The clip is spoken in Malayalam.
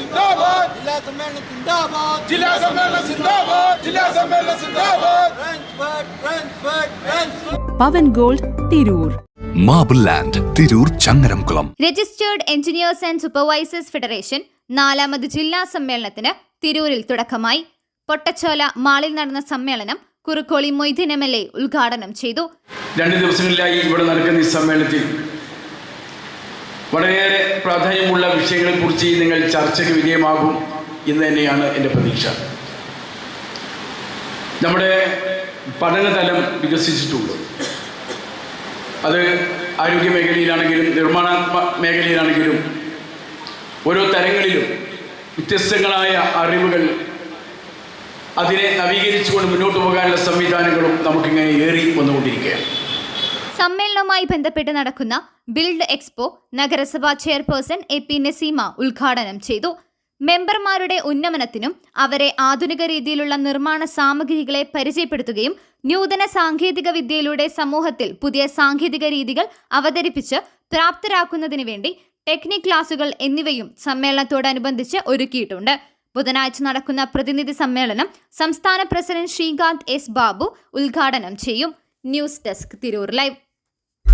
സിന്ദാബാദ് ജില്ലാ സമ്മേളനം സിന്ദാബാദ്. ജില്ലാ സമ്മേളനം സിന്ദാബാദ്! ജില്ലാ സമ്മേളനം സിന്ദാബാദ്! Pavan gold Tirur. Marble land Tirur Changaramkulam. Registered engineers and supervisors federation നാലാമത് ജില്ലാ സമ്മേളനത്തിന് തിരൂരിൽ തുടക്കമായി. പൊട്ടച്ചോല മാളിൽ നടന്ന സമ്മേളനം Kurukkoli Moideen M L A ഉദ്ഘാടനം ചെയ്തു. രണ്ട് ദിവസങ്ങളിലായി ഇവിടെ നടക്കുന്ന ഈ സമ്മേളനത്തിൽ വളരെയേറെ പ്രാധാന്യമുള്ള വിഷയങ്ങളെക്കുറിച്ച് നിങ്ങൾ ചർച്ചയ്ക്ക് വിധേയമാകും എന്ന് തന്നെയാണ് എന്റെ പ്രതീക്ഷ. നമ്മുടെ പഠനതലം വികസിച്ചിട്ടുണ്ട്. അത് ആരോഗ്യ മേഖലയിലാണെങ്കിലും നിർമ്മാണാത്മ മേഖലയിലാണെങ്കിലും ഓരോ തലങ്ങളിലും വ്യത്യസ്തങ്ങളായ അറിവുകൾ അതിനെ നവീകരിച്ചുകൊണ്ട് മുന്നോട്ട് പോകാനുള്ള സംവിധാനങ്ങളും നമുക്കിങ്ങനെ ഏറി വന്നുകൊണ്ടിരിക്കുകയാണ്. സമ്മേളനവുമായി ബന്ധപ്പെട്ട് നടക്കുന്ന ബിൽഡ് എക്സ്പോ നഗരസഭാ ചെയർപേഴ്സൺ എ പി നസീമ ഉദ്ഘാടനം ചെയ്തു. മെമ്പർമാരുടെ ഉന്നമനത്തിനും അവരെ ആധുനിക രീതിയിലുള്ള നിർമ്മാണ സാമഗ്രികളെ പരിചയപ്പെടുത്തുകയും നൂതന സാങ്കേതിക വിദ്യയിലൂടെ സമൂഹത്തിൽ പുതിയ സാങ്കേതിക രീതികൾ അവതരിപ്പിച്ച് പ്രാപ്തരാക്കുന്നതിന് വേണ്ടി ടെക്നിക് ക്ലാസുകൾ എന്നിവയും സമ്മേളനത്തോടനുബന്ധിച്ച് ഒരുക്കിയിട്ടുണ്ട്. ബുധനാഴ്ച നടക്കുന്ന പ്രതിനിധി സമ്മേളനം സംസ്ഥാന പ്രസിഡന്റ് ശ്രീകാന്ത് എസ് ബാബു ഉദ്ഘാടനം ചെയ്യും. News desk Tirur live.